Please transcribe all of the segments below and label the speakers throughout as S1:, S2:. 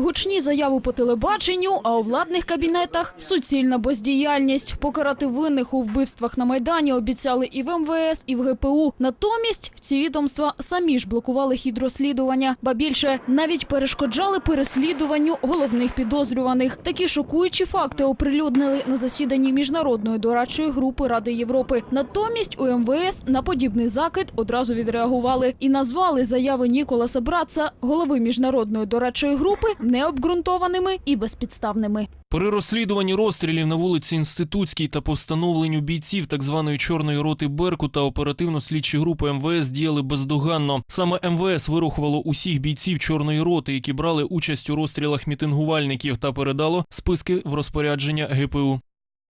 S1: Гучні заяви по телебаченню, а у владних кабінетах суцільна бездіяльність. Покарати винних у вбивствах на майдані обіцяли і в МВС, і в ГПУ. Натомість ці відомства самі ж блокували хід розслідування, ба більше навіть перешкоджали переслідуванню головних підозрюваних. Такі шокуючі факти оприлюднили на засіданні міжнародної дорадчої групи Ради Європи. Натомість у МВС на подібний закид одразу відреагували і назвали заяви Ніколаса Братца, голови міжнародної дорадчої групи, необґрунтованими і безпідставними.
S2: При розслідуванні розстрілів на вулиці Інститутській та по встановленню бійців так званої чорної роти Берку та оперативно-слідчі групи МВС діяли бездоганно. Саме МВС вирухувало усіх бійців чорної роти, які брали участь у розстрілах мітингувальників, та передало списки в розпорядження ГПУ.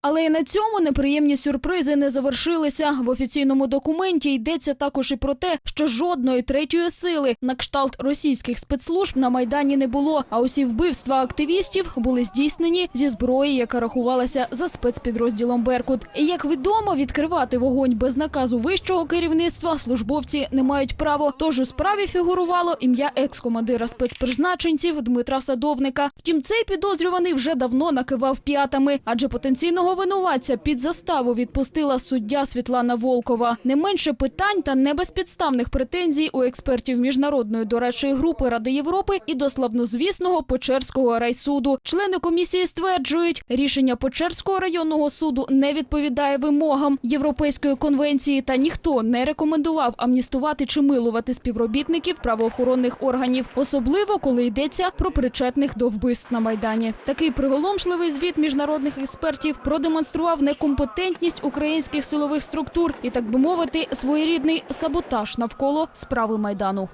S1: Але і на цьому неприємні сюрпризи не завершилися. В офіційному документі йдеться також і про те, що жодної третьої сили на кшталт російських спецслужб на майдані не було. А усі вбивства активістів були здійснені зі зброї, яка рахувалася за спецпідрозділом Беркут. І як відомо, відкривати вогонь без наказу вищого керівництва службовці не мають права. Тож у справі фігурувало ім'я екс-командира спецпризначенців Дмитра Садовника. Втім, цей підозрюваний вже давно накивав п'ятами, адже потенційного винуватця під заставу відпустила суддя Світлана Волкова. Не менше питань та небезпідставних претензій у експертів міжнародної дорадчої групи Ради Європи і до славнозвісного Печерського райсуду. Члени комісії стверджують, рішення Печерського районного суду не відповідає вимогам Європейської конвенції, та ніхто не рекомендував амністувати чи милувати співробітників правоохоронних органів, особливо коли йдеться про причетних до вбивств на майдані. Такий приголомшливий звіт міжнародних експертів продемонстрував некомпетентність українських силових структур і, так би мовити, своєрідний саботаж навколо справи майдану.